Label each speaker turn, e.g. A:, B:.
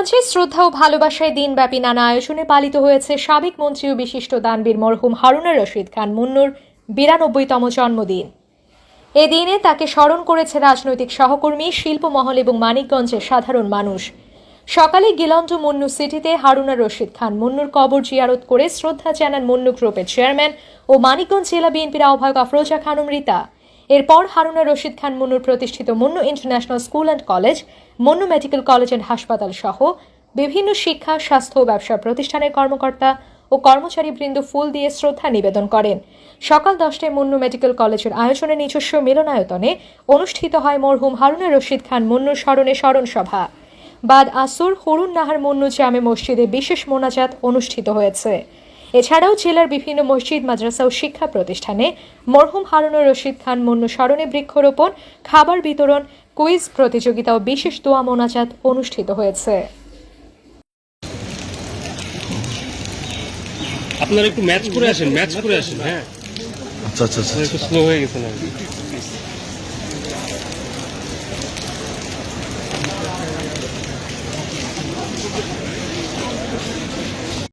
A: মানিকগঞ্জে শ্রদ্ধা ও ভালোবাসায় দিনব্যাপী নানা আয়োজনে পালিত হয়েছে সাবেক মন্ত্রী ও বিশিষ্ট দানবীর মরহুম হারুনা রশিদ খান মুন্নুর বিরানব্বইতম জন্মদিন। এ দিনে তাকে স্মরণ করেছে রাজনৈতিক সহকর্মী, শিল্পমহল এবং মানিকগঞ্জের সাধারণ মানুষ। সকালে গিলন্ড মুন্নু সিটিতে হারুনা রশিদ খান মুন্নুর কবর জিয়ারত করে শ্রদ্ধা জানান মুন্নু গ্রুপের চেয়ারম্যান ও মানিকগঞ্জ জেলা বিএনপির আহ্বায়ক আফরোজা খানম রীতা। এরপর হারুনা রশিদ খান মুন্নুর প্রতিষ্ঠিত Munnu international school and college, Munnu medical college and হাসপাতাল সহ বিভিন্ন শিক্ষা, স্বাস্থ্য ও ব্যবসা প্রতিষ্ঠানের কর্মকর্তা ও কর্মচারী বৃন্দ ফুল দিয়ে শ্রদ্ধা নিবেদন করেন। সকাল দশটায় মুন্নু মেডিকেল কলেজের আয়োজনে নিজস্ব মিলনায়তনে অনুষ্ঠিত হয় মরহুম হারুনা রশিদ খান মুন্নুর স্মরণে স্মরণ সভা। বাদ আসর হরুন নাহার মুন্নু জামে মসজিদে বিশেষ মোনাজাত অনুষ্ঠিত হয়েছে। এছাড়াও জেলার বিভিন্ন মসজিদ মাদ্রাসা ও শিক্ষা প্রতিষ্ঠানে মরহুম হারুনুর রশিদ খান মুন্নু স্মরণে বৃক্ষরোপণ খাবার বিতরণ কুইজ প্রতিযোগিতা ও বিশেষ দোয়া মোনাজাত অনুষ্ঠিত হয়েছে।
B: আপনারা একটু ম্যাচ করে আসেন ম্যাচ করে আসেন হ্যাঁ।
C: আচ্ছা আচ্ছা আচ্ছা
B: একটু স্লো হয়ে গেছেন আর কি।